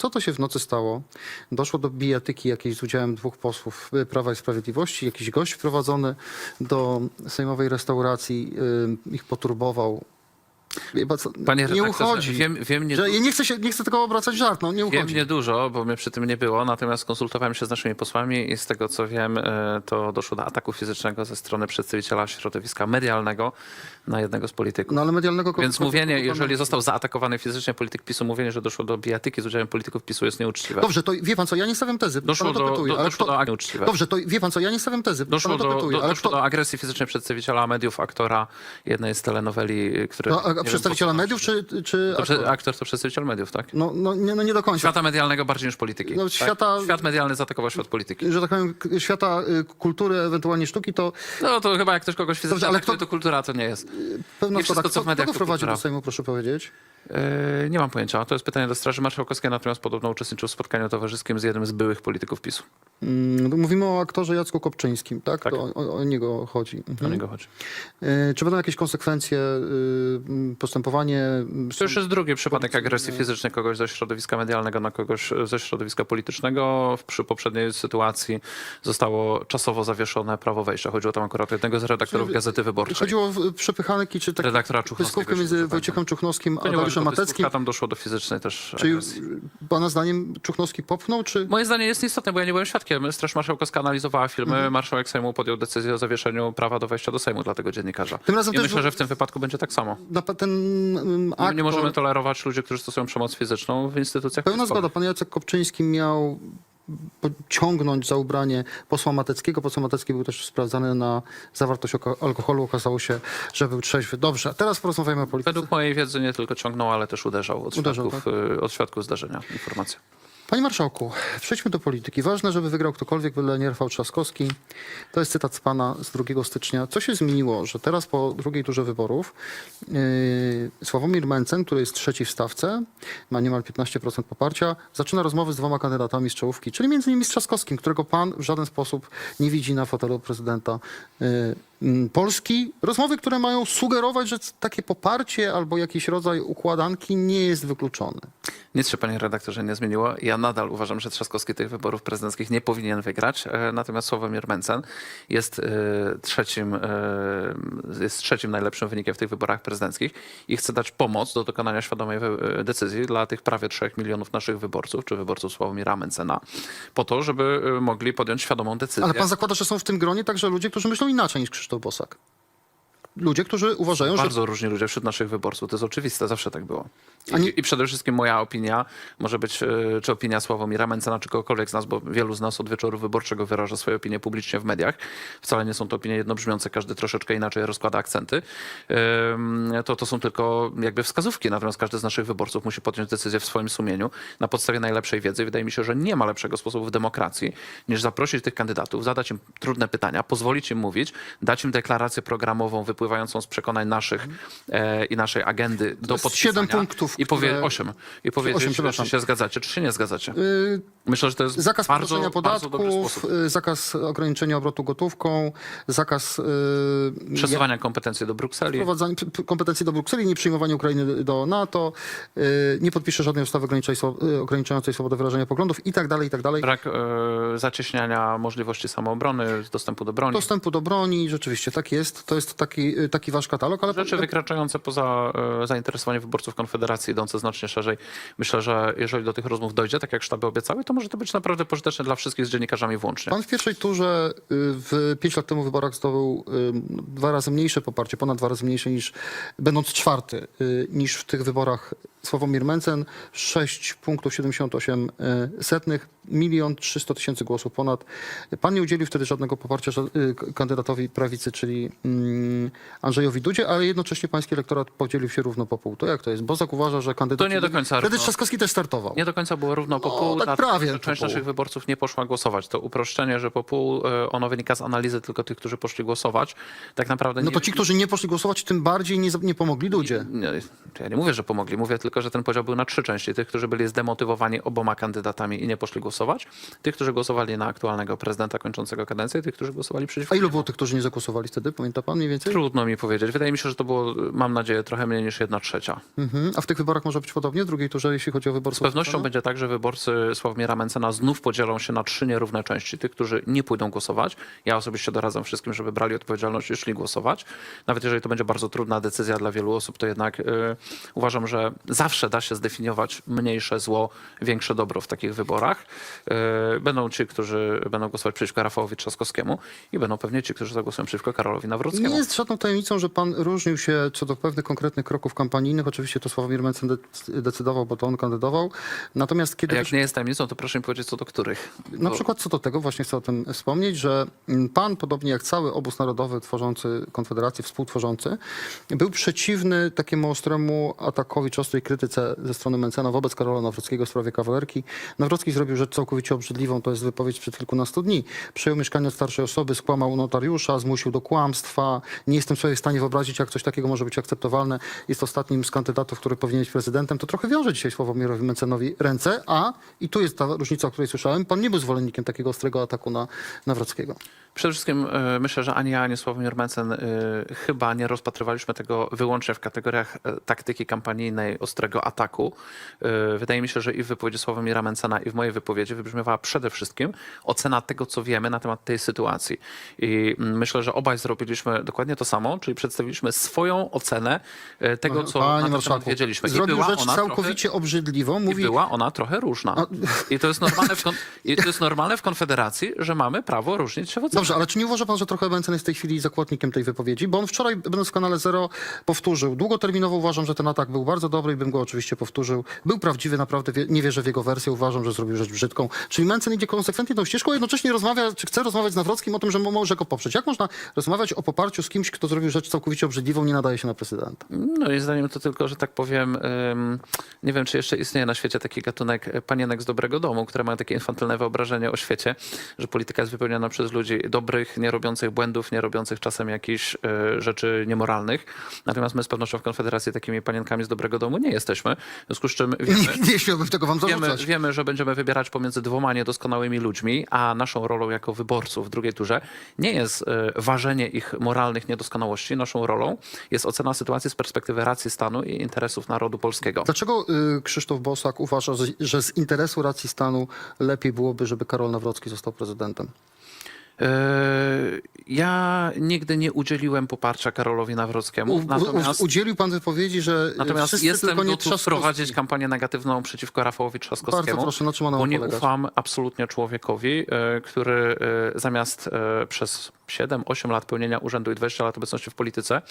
Co to się w nocy stało? Doszło do bijatyki jakiejś z udziałem dwóch posłów y, Prawa i Sprawiedliwości. Jakiś gość wprowadzony do sejmowej restauracji ich poturbował. Wie pan co, Panie nie redaktorze, uchodzi. wiem- wiem nie- że, nie, chcę się, nie chcę tego obracać żart, no nie Wiem uchodzi. niedużo, bo mnie przy tym nie było, natomiast konsultowałem się z naszymi posłami i z tego co wiem, e, to doszło do ataku fizycznego ze strony przedstawiciela środowiska medialnego na jednego z polityków. No ale medialnego... ko- Więc ko- mówienie, ko- jeżeli został zaatakowany fizycznie polityk PiSu, mówienie, że doszło do bijatyki z udziałem polityków PiSu jest nieuczciwe. Dobrze, to wie pan co, ja nie stawiam tezy. Doszło pana do- do- ale doszło kto- do nieuczciwe. Dobrze, to wie pan co, ja nie stawiam tezy. Doszło, pana do, dopytuję, do, ale doszło kto- do agresji fizycznej przedstawiciela mediów, aktora jednej z telenoweli, które... No, a wiem, przedstawiciela po co- mediów czy, czy To prze, aktora? aktor to przedstawiciel mediów, tak? No, no, nie, no nie do końca. Świata medialnego bardziej niż polityki. No, tak? świata- Świat medialny zaatakował świat polityki. Że tak powiem, k- świata y, kultury, ewentualnie sztuki, to No to chyba jak ktoś kogoś fizycznie Dobrze, ale kto- to kultura to nie jest. pewna Nie wszystko, co w mediach, to prowadzi kultura. do Sejmu, proszę powiedzieć? Yy, nie mam pojęcia. To jest pytanie do Straży Marszałkowskiej, natomiast podobno uczestniczył w spotkaniu towarzyskim z jednym z byłych polityków PiSu. Mm, Mówimy o aktorze Jacku Kopczyńskim, tak? Tak. To o, o, o niego chodzi. O Mhm. niego chodzi. Y, Czy będą jakieś konsekwencje, y, postępowanie? To już jest drugi przypadek agresji fizycznej kogoś ze środowiska medialnego na kogoś ze środowiska politycznego. W- Przy poprzedniej sytuacji zostało czasowo zawieszone prawo wejścia. Chodziło tam akurat o jednego z redaktorów Gazety Wyborczej. Chodziło o przepychanki, czy tak Czuchnowskiego. pyskówkę między. Wojciechem Czuchnowskim a Dariuszem była tylko Tam doszło do fizycznej też Czy agresji. pana zdaniem Czuchnowski popchnął, czy... Moje zdanie jest istotne, bo ja nie byłem świadkiem. Straż Marszałkowska analizowała filmy. Mhm. Marszałek Sejmu podjął decyzję o zawieszeniu prawa do wejścia do Sejmu dla tego dziennikarza. Tym razem I też myślę, że w tym wypadku będzie tak samo. Na, ten mm, Nie, możemy tolerować ludzi, którzy stosują przemoc fizyczną w instytucjach Pełna zgoda. Pan Jacek Kopczyński miał pociągnąć za ubranie posła Mateckiego. Poseł Matecki był też sprawdzany na zawartość alkoholu. Okazało się, że był trzeźwy. Dobrze, teraz porozmawiamy o polityce. Według mojej wiedzy nie tylko ciągnął, ale też uderzał od, Uderzał, świadków, y, od świadków zdarzenia. Informacja. Panie marszałku, przejdźmy do polityki. Ważne, żeby wygrał ktokolwiek, byle nie Rafał Trzaskowski. To jest cytat z pana z 2 stycznia. Co się zmieniło, że teraz po drugiej turze wyborów yy, Sławomir Mencen, który jest trzeci w stawce, ma niemal 15% poparcia, zaczyna rozmowy z dwoma kandydatami z czołówki, czyli między innymi z Trzaskowskim, którego pan w żaden sposób nie widzi na fotelu prezydenta yy, Polski. Rozmowy, które mają sugerować, że takie poparcie albo jakiś rodzaj układanki nie jest wykluczony. Nic się, panie redaktorze, nie zmieniło. Ja nadal uważam, że Trzaskowski tych wyborów prezydenckich nie powinien wygrać. E, Natomiast Sławomir Mencen jest, e, trzecim, e, jest trzecim najlepszym wynikiem w tych wyborach prezydenckich i chce dać pomoc do dokonania świadomej decyzji dla tych prawie 3 milionów naszych wyborców, czy wyborców Sławomira Mencena, po to, żeby mogli podjąć świadomą decyzję. Ale pan zakłada, że są w tym gronie także ludzie, którzy myślą inaczej niż Krzysztof Bosak. Ludzie, którzy uważają, że Bardzo różni ludzie wśród naszych wyborców. To jest oczywiste, zawsze tak było. I, nie- I przede wszystkim moja opinia, może być e, czy opinia Sławomira Mencena, czy kogokolwiek z nas, bo wielu z nas od wieczoru wyborczego wyraża swoje opinie publicznie w mediach. Wcale nie są to opinie jednobrzmiące, każdy troszeczkę inaczej rozkłada akcenty. To, to są tylko jakby wskazówki, natomiast każdy z naszych wyborców musi podjąć decyzję w swoim sumieniu na podstawie najlepszej wiedzy. Wydaje mi się, że nie ma lepszego sposobu w demokracji, niż zaprosić tych kandydatów, zadać im trudne pytania, pozwolić im mówić, dać im deklarację programową wypływającą z przekonań naszych e, i naszej agendy do podpisania. siedem punktów, I powie które- osiem. I powiedzieć, czy się zgadzacie, czy się nie zgadzacie. y, Myślę, że to jest zakaz bardzo, bardzo dobry podatków, sposób. y, zakaz ograniczenia obrotu gotówką, zakaz y, Przesuwania kompetencji do Brukseli. wprowadzania p- p- kompetencji do Brukseli, nie przyjmowania Ukrainy do NATO, y, nie podpisze żadnej ustawy ograniczającej, swo- y, ograniczającej swobodę wyrażania poglądów i tak dalej, i tak dalej. Brak e, zacieśniania możliwości samoobrony, dostępu do broni. Dostępu do broni, rzeczywiście tak jest. To jest taki, y, taki wasz katalog, ale Rzeczy wykraczające poza e, zainteresowanie wyborców Konfederacji, idące znacznie szerzej. Myślę, że jeżeli do tych rozmów dojdzie, tak jak sztaby obiecały, to może to być naprawdę pożyteczne dla wszystkich z dziennikarzami włącznie. Pan w pierwszej turze y, w pięć lat temu wyborach zdobył y, dwa razy mniejsze poparcie, ponad dwa razy mniejsze niż będąc czwarty, y, niż w tych wyborach Sławomir Mencen. 6 punktów 78 y, setnych, milion 300 tysięcy głosów ponad. Pan nie udzielił wtedy żadnego poparcia y, kandydatowi prawicy, czyli mm, Andrzejowi Dudzie, ale jednocześnie pański elektorat podzielił się równo po pół. To jak to jest? Bozak uważa, że kandydat... To nie do końca Wtedy. Trzaskowski też startował. Nie do końca było równo po No, pół, tak prawie część naszych wyborców nie poszła głosować. To uproszczenie, że po pół, e, ono wynika z analizy tylko tych, którzy poszli głosować. Tak naprawdę No nie, to ci, którzy nie poszli głosować, tym bardziej nie, nie pomogli ludzie. Nie, ja nie mówię, że pomogli. Mówię tylko tylko że ten podział był na trzy części. Tych, którzy byli zdemotywowani oboma kandydatami i nie poszli głosować, tych, którzy głosowali na aktualnego prezydenta kończącego kadencję, tych, którzy głosowali przeciwko. A ilu było tych, którzy nie zagłosowali wtedy? Pamięta pan mniej więcej? Trudno mi powiedzieć. Wydaje mi się, że to było, mam nadzieję, trochę mniej niż jedna trzecia. Mhm. A w tych wyborach może być podobnie? W drugiej turze, jeśli chodzi o wyborców? Z pewnością będzie tak, że wyborcy Sławomira Mencena znów podzielą się na trzy nierówne części. Tych, którzy nie pójdą głosować. Ja osobiście doradzam wszystkim, żeby brali odpowiedzialność i szli głosować. Nawet jeżeli to będzie bardzo trudna decyzja dla wielu osób, to jednak y, uważam, że zawsze da się zdefiniować mniejsze zło, większe dobro w takich wyborach. Y, będą ci, którzy będą głosować przeciwko Rafałowi Trzaskowskiemu i będą pewnie ci, którzy zagłosują przeciwko Karolowi Nawrockiemu. Nie jest żadną tajemnicą, że pan różnił się co do pewnych konkretnych kroków kampanijnych. Oczywiście to Sławomir Mencen de- decydował, bo to on kandydował. Natomiast kiedy... A jak też- nie jest tajemnicą, to proszę mi powiedzieć, co do których. Na Bo- przykład co do tego, właśnie chcę o tym wspomnieć, że pan, podobnie jak cały obóz narodowy tworzący Konfederację, współtworzący, był przeciwny takiemu ostremu atakowi czy ostrej krytyce ze strony Mencena wobec Karola Nawrockiego w sprawie kawalerki. Nawrocki zrobił rzecz całkowicie obrzydliwą, to jest wypowiedź sprzed kilkunastu dni. Przejął mieszkanie od starszej osoby, skłamał notariusza, zmusił do kłamstwa. Nie jestem sobie w stanie wyobrazić, jak coś takiego może być akceptowalne. Jest ostatnim z kandydatów, który powinien być prezydentem. To trochę wiąże dzisiaj Sławomirowi Mencenowi ręce, a, i tu jest ta różnica, o której słyszałem, pan nie był zwolennikiem takiego ostrego ataku na Nawrockiego. Przede wszystkim e, myślę, że ani ja, ani Sławomir Mencen e, chyba nie rozpatrywaliśmy tego wyłącznie w kategoriach e, taktyki kampanijnej, ostrego ataku. E, Wydaje mi się, że i w wypowiedzi Sławomira Mencena, i w mojej wypowiedzi wybrzmiewała przede wszystkim ocena tego, co wiemy na temat tej sytuacji. I mm, myślę, że obaj zrobiliśmy dokładnie to samo, czyli przedstawiliśmy swoją ocenę e, tego, co na Panie ten temat wiedzieliśmy. I zrobił była rzecz ona całkowicie obrzydliwą. i Mówi, była ona trochę różna. I to jest normalne w, kon- i to jest normalne w Konfederacji, że mamy prawo różnić się w ocenach. Dobrze, ale czy nie uważa pan, że trochę Mencen jest w tej chwili zakładnikiem tej wypowiedzi? Bo on wczoraj, będąc w kanale Zero, powtórzył. Długoterminowo uważam, że ten atak był bardzo dobry i bym go oczywiście powtórzył. Był prawdziwy, naprawdę wie, nie wierzę w jego wersję. Uważam, że zrobił rzecz brzydką. Czyli Mencen idzie konsekwentnie tą ścieżką, a jednocześnie rozmawia, czy chce rozmawiać z Nawrockim o tym, że mo- może go poprzeć. Jak można rozmawiać o poparciu z kimś, kto zrobił rzecz całkowicie obrzydliwą, nie nadaje się na prezydenta? No i zdaniem to tylko, że tak powiem, nie wiem, czy jeszcze istnieje na świecie taki gatunek panienek z dobrego domu, które mają takie infantylne wyobrażenie o świecie, że polityka jest wypełniona przez ludzi dobrych, nie robiących błędów, nie robiących czasem jakichś e, rzeczy niemoralnych. Natomiast my z pewnością w Konfederacji takimi panienkami z dobrego domu nie jesteśmy. W związku z czym wiemy, Nie, nie śmiałbym tego wam Wiemy, zarzucać. wiemy, że będziemy wybierać pomiędzy dwoma niedoskonałymi ludźmi, a naszą rolą jako wyborców w drugiej turze nie jest e, ważenie ich moralnych niedoskonałości. Naszą rolą jest ocena sytuacji z perspektywy racji stanu i interesów narodu polskiego. Dlaczego y, Krzysztof Bosak uważa, że, że z interesu racji stanu lepiej byłoby, żeby Karol Nawrocki został prezydentem? E, Ja nigdy nie udzieliłem poparcia Karolowi Nawrockiemu. Natomiast, udzielił pan wypowiedzi, że natomiast jestem tylko nie gotów prowadzić kampanię negatywną przeciwko Rafałowi Trzaskowskiemu. Bardzo proszę, na czym ona Bo nie polegać? ufam absolutnie człowiekowi, e, który e, zamiast przez 7-8 lat pełnienia urzędu i 20 lat obecności w polityce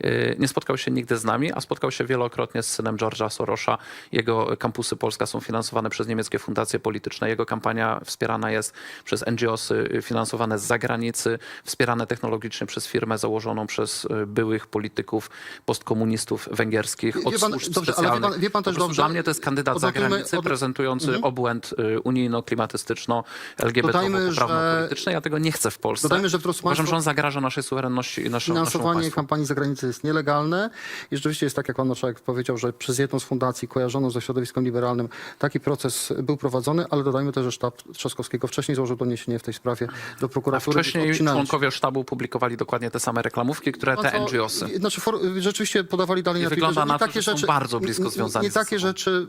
e, nie spotkał się nigdy z nami, a spotkał się wielokrotnie z synem George'a Sorosza. Jego kampusy Polska są finansowane przez niemieckie fundacje polityczne. Jego kampania wspierana jest przez NGOsy y, finansowane z zagranicy, wspierane technologicznie przez firmę założoną przez e, byłych polityków postkomunistów węgierskich od wie pan- służb dobrze, ale wie pan- specjalnych. wie pan też dobrze- Dla mnie to jest kandydat zagranicy od- prezentujący obłęd y, unijno-klimatystyczno, Dodajmy, LGBT-poprawno-polityczny. Ja tego nie chcę w Polsce. Dodajmy, że drodzy Uważam, że on zagraża naszej suwerenności i naszą, Finansowanie kampanii zagranicy jest nielegalne i rzeczywiście jest tak, jak pan marszałek powiedział, że przez jedną z fundacji kojarzoną ze środowiskiem liberalnym taki proces był prowadzony, ale dodajmy też, że sztab Trzaskowskiego wcześniej złożył doniesienie w tej sprawie do A prokuratury. wcześniej odcinając się. członkowie sztabu publikowali dokładnie te same reklamówki, które No te NGOsy. Znaczy, for, rzeczywiście podawali dalej I na wygląda Twitterze. na to, że są bardzo blisko nie- nie- takie rzeczy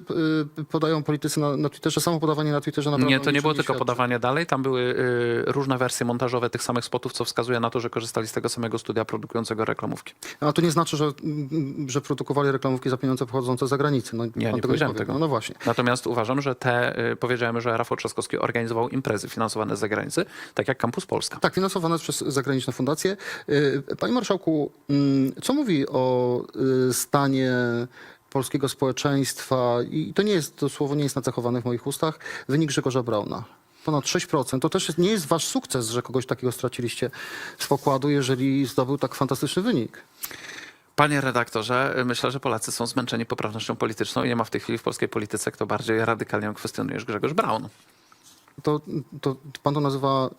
y, podają politycy na, na Twitterze. Samo podawanie na Twitterze naprawdę Nie, to nie było tylko świadczy. podawanie dalej. Tam były y, różne wersje montażowe tych samych spotów, co wskazuje na to, że korzystali z tego samego studia produkującego reklamówki. A to nie znaczy, że, że produkowali reklamówki za pieniądze pochodzące z zagranicy. No, nie tego powiedziałem powie. tego. No, no właśnie. Natomiast uważam, że te, y, powiedziałem, że Rafał Trzaskowski organizował imprezy finansowane z zagranicy, tak jak Campus Polska. Tak, finansowane przez zagraniczne fundacje. Y, Panie Marszałku, mm, co mówi o y, stanie polskiego społeczeństwa, i to nie jest, to słowo nie jest nacechowane w moich ustach, wynik Grzegorza Brauna. Ponad 6%. To też nie jest wasz sukces, że kogoś takiego straciliście z pokładu, jeżeli zdobył tak fantastyczny wynik. Panie redaktorze, myślę, że Polacy są zmęczeni poprawnością polityczną i nie ma w tej chwili w polskiej polityce kto bardziej radykalnie ją kwestionuje niż Grzegorz Braun. To, to pan to nazywa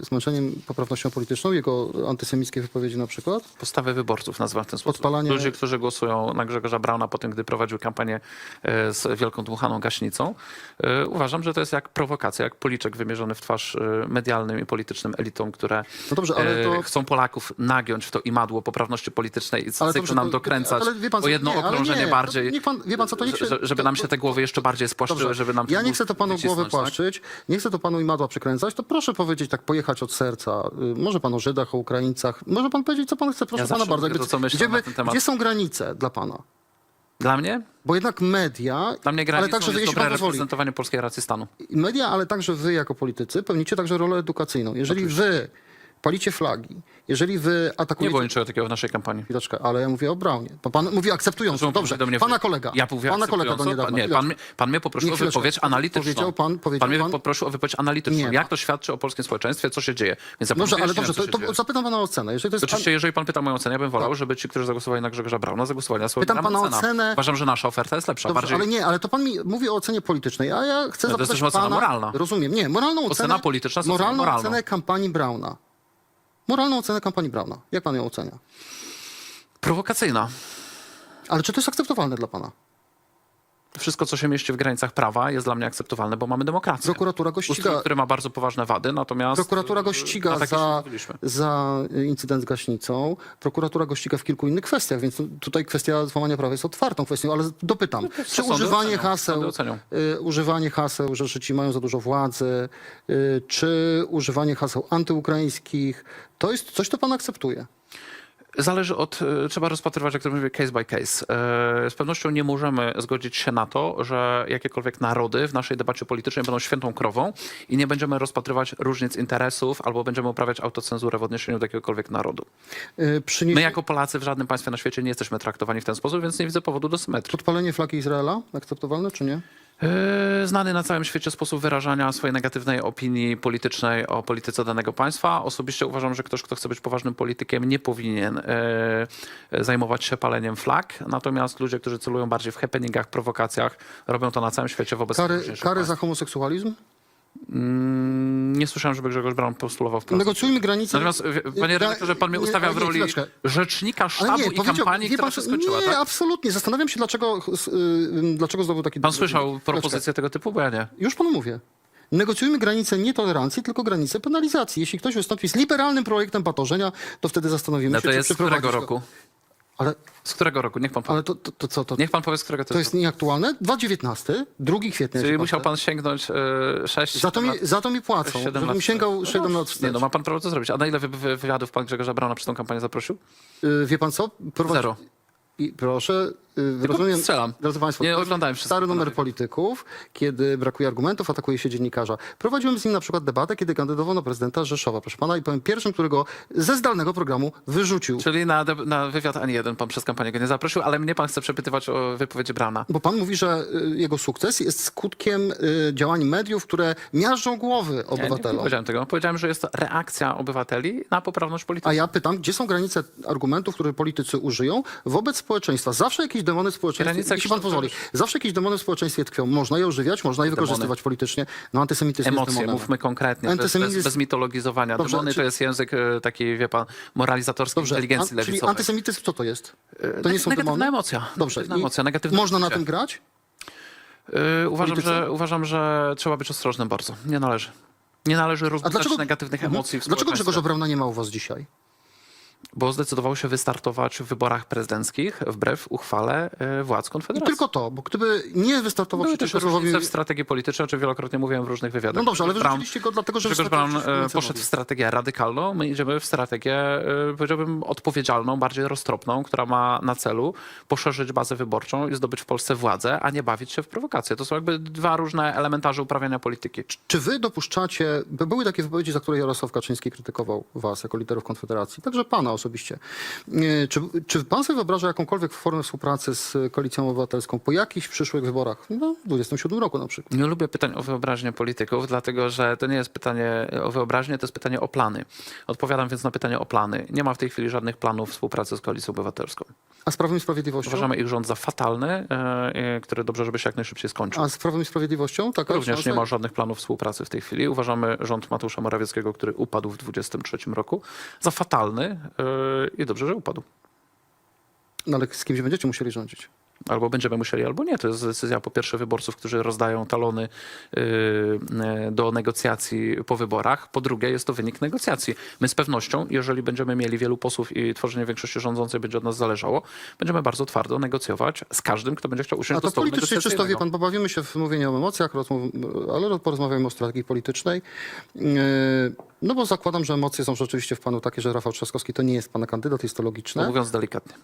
y, zmęczeniem poprawnością polityczną, jego antysemickie wypowiedzi na przykład? Postawę wyborców nazywam w ten sposób. Podpalanie- Ludzi, którzy głosują na Grzegorza Brauna po tym, gdy prowadził kampanię e, z wielką dmuchaną gaśnicą. E, Uważam, że to jest jak prowokacja, jak policzek wymierzony w twarz e, medialnym i politycznym elitom, które No dobrze, ale e, to- chcą Polaków nagiąć w to imadło poprawności politycznej i Ale dobrze, nam dokręcać ale pan o jedno nie, ale okrążenie nie, bardziej. pan- pan co, się- że- żeby nam się te głowy jeszcze bardziej spłaszczyły, Dobrze. żeby nam Ja nie chcę to panu wycisnąć, głowę tak? Nie chcę to panu imadła przykręcać, to proszę powiedzieć tak, pojechać od serca. Y, Może pan o Żydach, o Ukraińcach, może pan powiedzieć, co pan chce, proszę Ja pana bardzo. Jakby- to, co gdzie, gdzie są granice dla pana? Dla mnie? Bo jednak media, Dla mnie ale także, jest jeśli pan pozwoli, reprezentowanie polskiej racji stanu. media, ale także wy jako politycy pełnicie także rolę edukacyjną. Jeżeli wy palicie flagi, jeżeli wy Nie atakujecie... było niczego takiego w naszej kampanii. Chwileczkę, ale ja mówię o Braunie. Pan, pan mówi akceptująco. Proszę Dobrze, do mnie pana kolega. Ja mówię pana kolega do akceptująco. niedawna. Nie, pan, mnie- pan mnie poprosił Nie, o chwileczkę. wypowiedź analityczną. Powiedział pan- powiedział mnie pan- poprosił o wypowiedź analityczną. Nie, Jak pan- to świadczy o polskim społeczeństwie, co się dzieje? Więc ja panu Dobrze, ale wyjaśniłem, dobrze, co to, się to dzieje. zapytam pana o ocenę. Jeżeli to jest Oczywiście, jeżeli pan pyta moją ocenę, ja bym wolał, żeby ci, którzy zagłosowali na Grzegorza Brauna, zagłosowali na Sławomira Pytam pana o ocenę- Uważam, że nasza oferta jest lepsza. Dobrze, bardziej... ale nie, ale to pan mi mówi o ocenie politycznej, a ja chcę No to jest zapytać też ocena pana... moralna. Rozumiem, nie, moralną ocenę... Ocena polityczna moralną. ocenę kampanii Brauna. Moralną ocenę kampanii Brauna. Jak pan ją ocenia? Prowokacyjna. Ale czy to jest akceptowalne dla pana? Wszystko, co się mieści w granicach prawa, jest dla mnie akceptowalne, bo mamy demokrację. Prokuratura go Ustrój, ściga, który ma bardzo poważne wady, natomiast... prokuratura go a ściga za, za incydent z gaśnicą. Prokuratura go ściga w kilku innych kwestiach, więc tutaj kwestia złamania prawa jest otwartą kwestią, ale dopytam. Czy sądy używanie ocenią, haseł, y, używanie haseł, że Żydzi mają za dużo władzy, y, czy używanie haseł antyukraińskich, to jest coś, co pan akceptuje? Zależy od, e, trzeba rozpatrywać, jak to mówię, case by case. E, Z pewnością nie możemy zgodzić się na to, że jakiekolwiek narody w naszej debacie politycznej będą świętą krową i nie będziemy rozpatrywać różnic interesów albo będziemy uprawiać autocenzurę w odniesieniu do jakiegokolwiek narodu. Przyniesie My jako Polacy w żadnym państwie na świecie nie jesteśmy traktowani w ten sposób, więc nie widzę powodu do symetrii. podpalenie flagi Izraela akceptowalne, czy nie? E, Znany na całym świecie sposób wyrażania swojej negatywnej opinii politycznej o polityce danego państwa. Osobiście uważam, że ktoś, kto chce być poważnym politykiem, nie powinien e, zajmować się paleniem flag. Natomiast ludzie, którzy celują bardziej w happeningach, prowokacjach, robią to na całym świecie wobec Kary, kary za homoseksualizm? Mm, Nie słyszałem, żeby Grzegorz Braun postulował w Polsce. Negocjujmy granice. Natomiast, wie- panie redaktorze, pan mnie nie, ustawia w roli chwileczkę. rzecznika sztabu i powiedział- kampanii, wie która pan się co, skończyła, Nie, tak? absolutnie. Zastanawiam się, dlaczego, s- y, dlaczego zdobył taki... Pan słyszał Chwileczkę. propozycję tego typu, bo ja nie. Już panu mówię. Negocjujmy granice nie tolerancji, tylko granice penalizacji. Jeśli ktoś wystąpi z liberalnym projektem patorzenia, to wtedy zastanowimy No się, to czy jest z przeprowadzić którego go. roku? Ale, Z którego roku? Niech pan powie. ale to, to, to co? To, Niech pan powie, z którego to, to jest nieaktualne? 2,19, 2 kwietnia. Czyli jeśli musiał pan sięgnąć e, 6 Za to, mi, za to mi płacą, żebym sięgał 7 lat Nie, wstecz. no ma pan prawo to zrobić. A na ile wy, wy, wywiadów pan Grzegorza Brauna przez tą kampanię zaprosił? Y, Wie pan co? Prowadzi- Zero. I proszę, y, rozumiem, strzelam. drodzy Państwo, Nie oglądałem stary numer panowie. polityków, kiedy brakuje argumentów, atakuje się dziennikarza. Prowadziłem z nim na przykład debatę, kiedy kandydował na prezydenta Rzeszowa, proszę pana, i powiem pierwszym, którego ze zdalnego programu wyrzucił. Czyli na, deb- na wywiad ani jeden pan przez kampanię go nie zaprosił, ale mnie pan chce przepytywać o wypowiedzi Brauna. Bo pan mówi, że y, jego sukces jest skutkiem y, działań mediów, które miażdżą głowy Ja nie, nie obywatelom. powiedziałem tego. Powiedziałem, że jest to reakcja obywateli na poprawność polityczną. A ja pytam, gdzie są granice argumentów, które politycy użyją wobec społeczeństwa? Zawsze jakieś demony w społeczeństwie, Granice jeśli pan pozwoli, zawsze jakieś demony w społeczeństwie tkwią. Można je ożywiać, można je wykorzystywać politycznie. No antysemityzm jest Emocje, demonem. mówmy konkretnie, bez, Antysemityzm- bez, bez mitologizowania. Dobrze, Demony czy- to jest język e, taki, wie pan, moralizatorskiej Dobrze, inteligencji an- czyli antysemityzm co to jest? To nie Neg- są negatywna demony? emocja. Dobrze. Negatywna emocja, negatywne Można na uczucie. tym grać? Yy, uważam, że, uważam, że trzeba być ostrożnym bardzo. Nie należy. Nie należy rozbudzać dlaczego, negatywnych Mhm. emocji w dlaczego. Grzegorza Brauna nie ma u was dzisiaj? Bo zdecydował się wystartować w wyborach prezydenckich wbrew uchwale e, władz I Konfederacji. tylko to, bo gdyby nie wystartował Były też przeciwko Sławowi... różnice w strategii politycznej, o czym wielokrotnie mówiłem w różnych wywiadach. No dobrze, ale wyrzuciliście go dlatego, że Grzegorz przeciwko e, poszedł w strategię radykalną, my idziemy w strategię, e, powiedziałbym, odpowiedzialną, bardziej roztropną, która ma na celu poszerzyć bazę wyborczą i zdobyć w Polsce władzę, a nie bawić się w prowokacje. To są jakby dwa różne elementarze uprawiania polityki. Czy wy dopuszczacie, bo były takie wypowiedzi, za które Jarosław Kaczyński krytykował was jako liderów Konfederacji, także pana pana osobiście. E, Czy, czy pan sobie wyobraża jakąkolwiek formę współpracy z Koalicją Obywatelską po jakichś przyszłych wyborach? No, w 27 roku na przykład. Nie lubię pytań o wyobraźnię polityków, dlatego że to nie jest pytanie o wyobraźnię, to jest pytanie o plany. Odpowiadam więc na pytanie o plany. Nie ma w tej chwili żadnych planów współpracy z Koalicją Obywatelską. A z Prawem i Sprawiedliwością? Uważamy ich rząd za fatalny, e, e, który dobrze, żeby się jak najszybciej skończył. A z Prawem i Sprawiedliwością? Taka Również szansa? nie ma żadnych planów współpracy w tej chwili. Uważamy rząd Mateusza Morawieckiego, który upadł w 2023 roku, za fatalny i dobrze, że upadł. No ale z kimś będziecie musieli rządzić. Albo będziemy musieli, albo nie. To jest decyzja po pierwsze wyborców, którzy rozdają talony yy, yy, do negocjacji po wyborach. Po drugie jest to wynik negocjacji. My z pewnością, jeżeli będziemy mieli wielu posłów i tworzenie większości rządzącej będzie od nas zależało, będziemy bardzo twardo negocjować z każdym, kto będzie chciał usiąść A do to stołu politycznie czysto, wie pan, pobawimy się w mówienie o emocjach, ale porozmawiamy o strategii politycznej. Yy, No bo zakładam, że emocje są rzeczywiście w panu takie, że Rafał Trzaskowski to nie jest pana kandydat, jest to logiczne. Mówiąc delikatnie.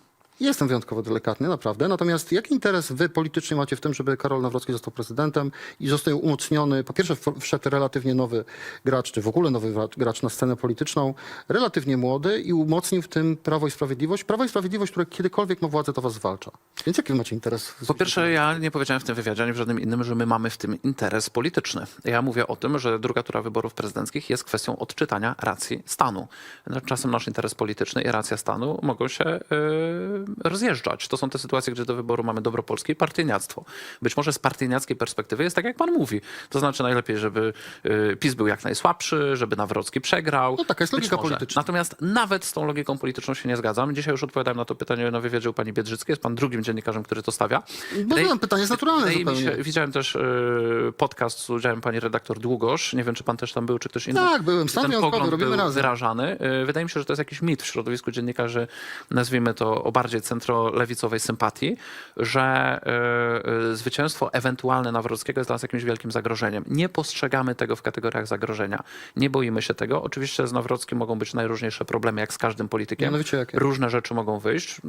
Jestem wyjątkowo delikatny, naprawdę. Natomiast jaki interes wy politycznie macie w tym, żeby Karol Nawrocki został prezydentem i został umocniony? Po pierwsze w- wszedł relatywnie nowy gracz, czy w ogóle nowy gra- gracz na scenę polityczną, relatywnie młody i umocnił w tym Prawo i Sprawiedliwość. Prawo i Sprawiedliwość, które kiedykolwiek ma władzę, to was zwalcza. Więc jaki wy macie interes? Po pierwsze, ja nie powiedziałem w tym wywiadzie, ani w żadnym innym, że my mamy w tym interes polityczny. Ja mówię o tym, że druga tura wyborów prezydenckich jest kwestią odczytania racji stanu. Czasem nasz interes polityczny i racja stanu mogą się yy, rozjeżdżać. To są te sytuacje, gdzie do wyboru mamy dobro polskie i partyjniactwo. Być może z partyjniackiej perspektywy jest tak, jak pan mówi. To znaczy najlepiej, żeby yy, PiS był jak najsłabszy, żeby Nawrocki przegrał. No taka jest logika polityczna. Natomiast nawet z tą logiką polityczną się nie zgadzam. Dzisiaj już odpowiadałem na to pytanie na wywiadzie u pani Biedrzyckiej. Jest pan drugim dziennikarzem, który to stawia. Bo wiem, pytanie jest naturalne się, widziałem też y, podcast z udziałem pani redaktor Długosz. Nie wiem, czy pan też tam był, czy ktoś inny. Tak, byłem. Stan wyjątkowy, robimy był razem. wyrażany. Y, Wydaje mi się, że to jest jakiś mit w środowisku dziennikarzy, nazwijmy to o bardziej centrolewicowej sympatii, że y, y, zwycięstwo ewentualne Nawrockiego jest dla nas jakimś wielkim zagrożeniem. Nie postrzegamy tego w kategoriach zagrożenia. Nie boimy się tego. Oczywiście z Nawrockim mogą być najróżniejsze problemy, jak z każdym politykiem. Mianowicie jakie? Różne rzeczy mogą wyjść.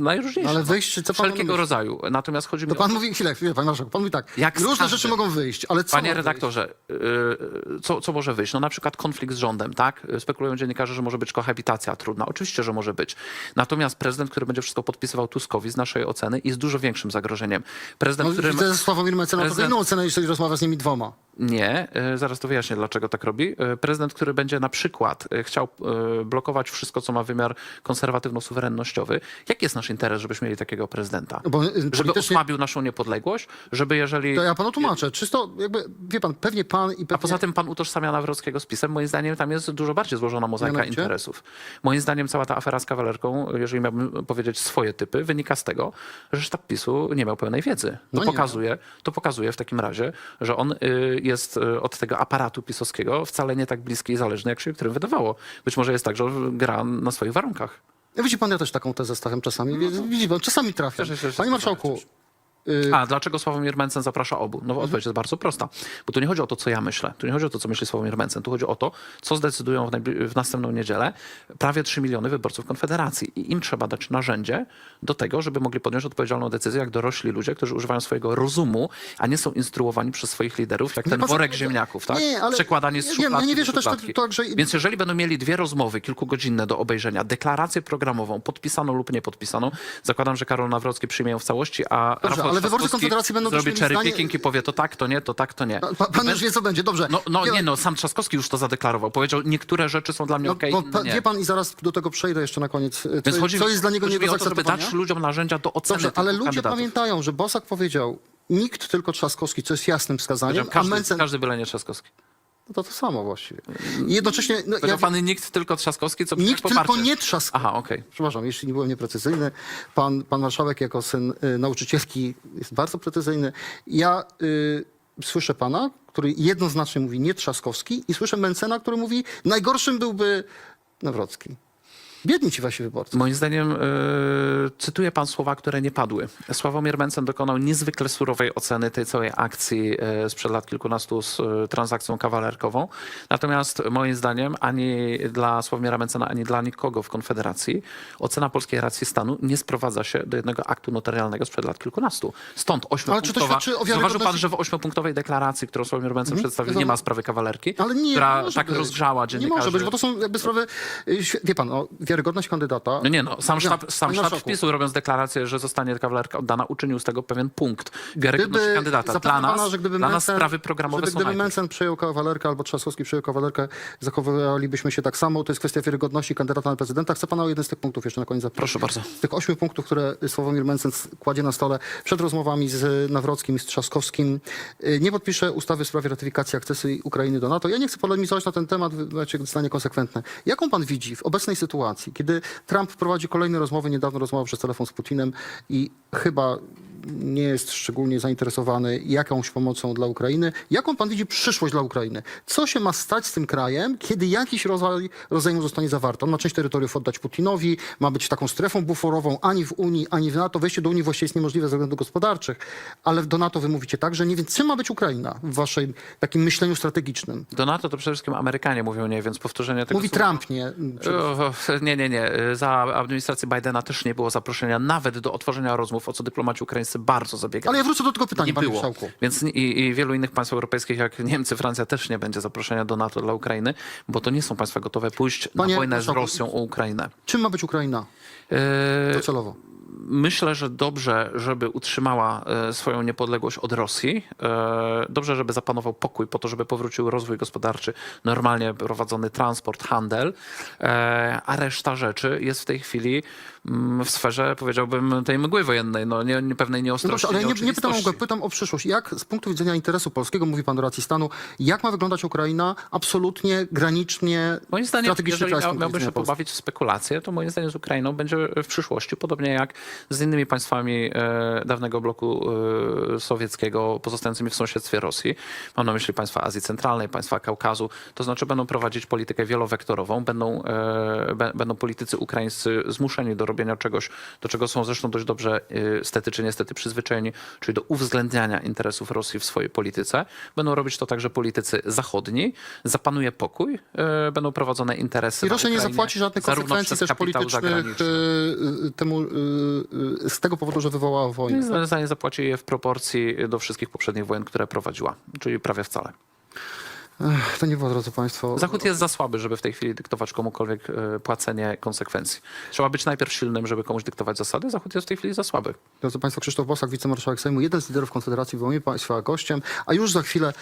Najróżniejsze. Ale no. wyjść, co pan Wszelkiego mówi? rodzaju. Natomiast chodzi mi To o pan mówi, chwilę, chwilę, panie marszałku, pan mówi tak, Jak różne każdym. rzeczy mogą wyjść, ale co Panie redaktorze, yy, co, co może wyjść? No na przykład konflikt z rządem, tak? Spekulują dziennikarze, że może być kohabitacja trudna. Oczywiście, że może być. Natomiast prezydent, który będzie wszystko podpisywał Tuskowi z naszej oceny jest dużo większym zagrożeniem. Prezydent, No, który... widzę, że Sławomir Mencena to prezydent- inną ocenę, jeżeli rozmawia z nimi dwoma. Nie, y, zaraz to wyjaśnię, dlaczego tak robi. Y, Prezydent, który będzie na przykład y, chciał blokować wszystko, co ma wymiar konserwatywno-suwerennościowy. Jaki jest nasz interes, żebyśmy mieli takiego prezydenta? Bo y, Żeby politycznie, osłabił naszą niepodległość? Żeby jeżeli... to ja panu tłumaczę, czysto jakby, wie pan, pewnie pan i pewnie... A poza tym pan utożsamia Nawrockiego z PiSem. Moim zdaniem tam jest dużo bardziej złożona mozaika Mianowicie? interesów. Moim zdaniem cała ta afera z kawalerką, jeżeli miałbym powiedzieć swoje typy, wynika z tego, że sztab PiSu nie miał pełnej wiedzy. To, No pokazuje, to pokazuje w takim razie, że on y, jest y, od tego aparatu pisowskiego wcale nie tak bliski i zależny, jak się niektórym wydawało. Być może jest tak, że gra na swoich warunkach. Widzi pan, ja też taką tezę stawiam czasami. Widzi pan, czasami że Panie marszałku, A dlaczego Sławomir Mencen zaprasza obu? No odpowiedź jest bardzo prosta. Bo tu nie chodzi o to, co ja myślę. Tu nie chodzi o to, co myśli Sławomir Mencen. Tu chodzi o to, co zdecydują w, w następną niedzielę prawie 3 miliony wyborców Konfederacji. I im trzeba dać narzędzie do tego, żeby mogli podjąć odpowiedzialną decyzję, jak dorośli ludzie, którzy używają swojego rozumu, a nie są instruowani przez swoich liderów, jak ten pan worek ziemniaków, tak? nie, ale Przekładanie z ja wiem, ja szufladki nie do wierzę też tak- szufladki. to, że- Więc jeżeli będą mieli dwie rozmowy kilkugodzinne do obejrzenia, deklarację programową, podpisaną lub niepodpisaną, zakładam, że Karol Nawrocki przyjmie ją w całości, a Dobrze, Rafał ale wyborcy Trzaskowski Konfederacji będą też zrobi mieli cherry zdanie- picking i powie to tak, to nie, to tak, to nie. pa, pan już wie, co będzie, dobrze. No, no Wie- nie no, sam Trzaskowski już to zadeklarował. Powiedział, niektóre rzeczy są dla mnie No, okej, bo inne pa, nie. wie pan i zaraz do tego przejdę jeszcze na koniec. Co, chodzi co mi- jest dla niego chodzi nie mi do o to, żeby zaakceptowania? dać ludziom narzędzia do oceny Dobrze, tych ale ludzie kandydatów. pamiętają, że Bosak powiedział nikt, tylko Trzaskowski, co jest jasnym wskazaniem, Powiedział, a Każdy, Mencen... każdy byle nie Trzaskowski. No to to samo właściwie. I jednocześnie... No, Powiedział ja, pan nikt, tylko Trzaskowski, co nikt poparcie. tylko nie Trzaskowski. Aha, okej. Przepraszam, jeśli nie byłem nieprecyzyjny. Pan, pan marszałek jako syn y, nauczycielki jest bardzo precyzyjny. Ja y, słyszę pana, który jednoznacznie mówi nie Trzaskowski i słyszę Mencena, który mówi najgorszym byłby Nawrocki. Biedni ci wasi wyborcy. Moim zdaniem e, cytuje pan słowa, które nie padły. Sławomir Mencen dokonał niezwykle surowej oceny tej całej akcji e, sprzed lat kilkunastu z e, transakcją kawalerkową. Natomiast moim zdaniem ani dla Sławomira Mencena, ani dla nikogo w Konfederacji ocena polskiej racji stanu nie sprowadza się do jednego aktu notarialnego sprzed lat kilkunastu. Stąd Ale czy to ośmiopunktowa... Zauważył pan, że w ośmiopunktowej deklaracji, którą Sławomir Mencen przedstawił, nie ma sprawy kawalerki, Ale nie, która nie może tak być. rozgrzała Nie dziennikarzy. może być, bo to są jakby sprawy... y, Wie pan, o, w wiarygodność kandydata... No nie no, sam sztab, sam sztab PiSu robiąc deklarację, że zostanie kawalerka oddana, uczynił z tego pewien punkt wiarygodności Gdyby kandydata. Dla nas, że gdyby dla nas Mencen- sprawy programowe żeby, są Gdyby. Mencen przejął kawalerkę albo Trzaskowski przejął kawalerkę, zachowywalibyśmy się tak samo. To jest kwestia wiarygodności kandydata na prezydenta. Chcę pana o jeden z tych punktów jeszcze na koniec zapytać. Proszę bardzo. Z tych ośmiu punktów, które Sławomir Mencen kładzie na stole przed rozmowami z Nawrockim i z Trzaskowskim, y, nie podpisze ustawy w sprawie ratyfikacji akcesji Ukrainy do NATO. Ja nie chcę polemizować na ten temat, znaczy zdanie konsekwentne. Jaką pan widzi w obecnej sytuacji, kiedy Trump prowadzi kolejne rozmowy, niedawno rozmawiał przez telefon z Putinem i chyba nie jest szczególnie zainteresowany jakąś pomocą dla Ukrainy. Jaką pan widzi przyszłość dla Ukrainy? Co się ma stać z tym krajem, kiedy jakiś rodzaj rozejmu zostanie zawarty? On ma część terytoriów oddać Putinowi, ma być taką strefą buforową ani w Unii, ani w NATO. Wejście do Unii właściwie jest niemożliwe ze względów gospodarczych, ale do NATO wy mówicie także nie, więc czym ma być Ukraina w waszej takim myśleniu strategicznym? Do NATO to przede wszystkim Amerykanie mówią nie, więc powtórzenie tego Mówi słowa- Trump, nie? Nie, nie, nie. Za administracji Bidena też nie było zaproszenia nawet do otworzenia rozmów, o co dyplomaci ukraińscy bardzo zabiegali. Ale ja wrócę do tego pytania, nie panie marszałku. Więc i, i wielu innych państw europejskich, jak Niemcy, Francja, też nie będzie zaproszenia do NATO dla Ukrainy, bo to nie są państwa gotowe pójść Panie na wojnę z Rosją o Ukrainę. Czym ma być Ukraina E, docelowo? Myślę, że dobrze, żeby utrzymała e, swoją niepodległość od Rosji. E, Dobrze, żeby zapanował pokój po to, żeby powrócił rozwój gospodarczy, normalnie prowadzony transport, handel, E, a reszta rzeczy jest w tej chwili w sferze, powiedziałbym, tej mgły wojennej, no nie, nie pewnej No nieostrości, dobrze, ale nie, nie pytam o, nieoczywistości. pytam o przyszłość. Jak z punktu widzenia interesu polskiego, mówi pan do racji stanu, jak ma wyglądać Ukraina absolutnie, granicznie, Moim zdaniem, strategicznie jeżeli miałbym się pobawić w spekulacje, to moim zdaniem z Ukrainą będzie w przyszłości, podobnie jak z innymi państwami e, dawnego bloku e, sowieckiego pozostającymi w sąsiedztwie Rosji. Mam na myśli państwa Azji Centralnej, państwa Kaukazu. To znaczy będą prowadzić politykę wielowektorową, będą, e, będą politycy ukraińscy zmuszeni do robienia czegoś, do czego są zresztą dość dobrze e, stety czy niestety przyzwyczajeni, czyli do uwzględniania interesów Rosji w swojej polityce. Będą robić to także politycy zachodni. Zapanuje pokój, e, będą prowadzone interesy I Rosja nie zapłaci żadnych konsekwencji też politycznych y, y, temu, y, y, z tego powodu, że wywołała wojnę. Moim zdaniem zapłaci je w proporcji do wszystkich poprzednich wojen, które prowadziła, czyli prawie wcale. Ech, To nie było, drodzy państwo. Zachód jest za słaby, żeby w tej chwili dyktować komukolwiek e, płacenie konsekwencji. Trzeba być najpierw silnym, żeby komuś dyktować zasady. Zachód jest w tej chwili za słaby. Drodzy Państwo, Krzysztof Bosak, wicemarszałek Sejmu, jeden z liderów Konfederacji, był moim Państwa gościem, a już za chwilę